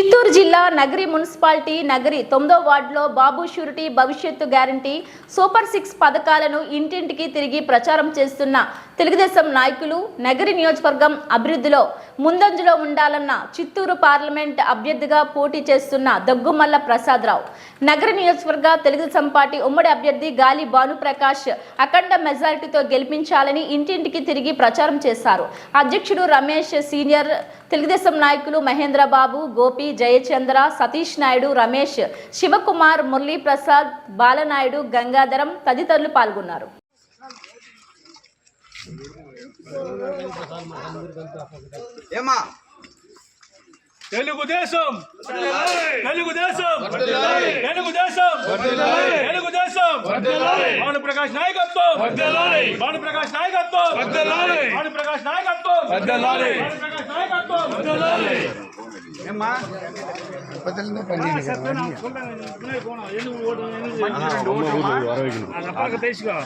చిత్తూరు జిల్లా నగరి మున్సిపాలిటీ నగరి తొమ్మిదో వార్డులో బాబు షూరిటీ భవిష్యత్తు గ్యారంటీ సూపర్ సిక్స్ పథకాలను ఇంటింటికి తిరిగి ప్రచారం చేస్తున్న తెలుగుదేశం నాయకులు నగరి నియోజకవర్గం అభివృద్ధిలో ముందంజలో ఉండాలన్న చిత్తూరు పార్లమెంట్ అభ్యర్థిగా పోటీ చేస్తున్న దగ్గుమల్ల ప్రసాదరావు. నగర నియోజకవర్గ తెలుగుదేశం పార్టీ ఉమ్మడి అభ్యర్థి గాలి భానుప్రకాష్ అఖండ మెజారిటీతో గెలిపించాలని ఇంటింటికి తిరిగి ప్రచారం చేశారు. అధ్యక్షుడు రమేష్ సీనియర్ తెలుగుదేశం నాయకులు మహేంద్రబాబు గోపి జయచంద్ర సతీష్ నాయుడు రమేష్ శివకుమార్ మురళీప్రసాద్ బాలనాయుడు గంగాధరం తదితరులు పాల్గొన్నారు. ఏమా తెలుగుదేశం తెలుగుదేశం తెలుగుదేశం తెలుగుదేశం భాను ప్రకాష్ నాయకత్వం భాను ప్రకాష్ నాయకత్వం భాను ప్రకాష్ నాయకత్వం ఏమ్మా తెలుసుగా